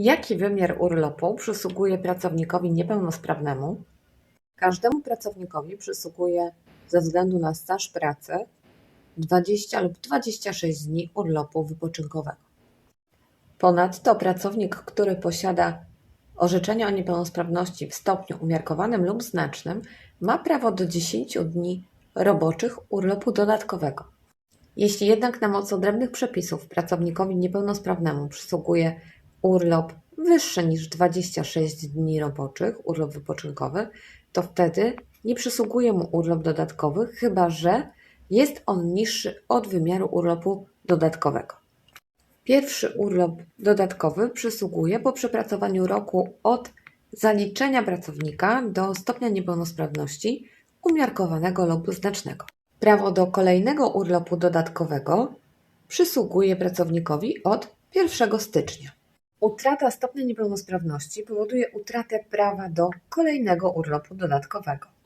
Jaki wymiar urlopu przysługuje pracownikowi niepełnosprawnemu? Każdemu pracownikowi przysługuje ze względu na staż pracy 20 lub 26 dni urlopu wypoczynkowego. Ponadto pracownik, który posiada orzeczenie o niepełnosprawności w stopniu umiarkowanym lub znacznym, ma prawo do 10 dni roboczych urlopu dodatkowego. Jeśli jednak na mocy odrębnych przepisów pracownikowi niepełnosprawnemu przysługuje urlop wyższy niż 26 dni roboczych, urlop wypoczynkowy, to wtedy nie przysługuje mu urlop dodatkowy, chyba że jest on niższy od wymiaru urlopu dodatkowego. Pierwszy urlop dodatkowy przysługuje po przepracowaniu roku od zaliczenia pracownika do stopnia niepełnosprawności umiarkowanego lub znacznego. Prawo do kolejnego urlopu dodatkowego przysługuje pracownikowi od 1 stycznia. Utrata stopnia niepełnosprawności powoduje utratę prawa do kolejnego urlopu dodatkowego.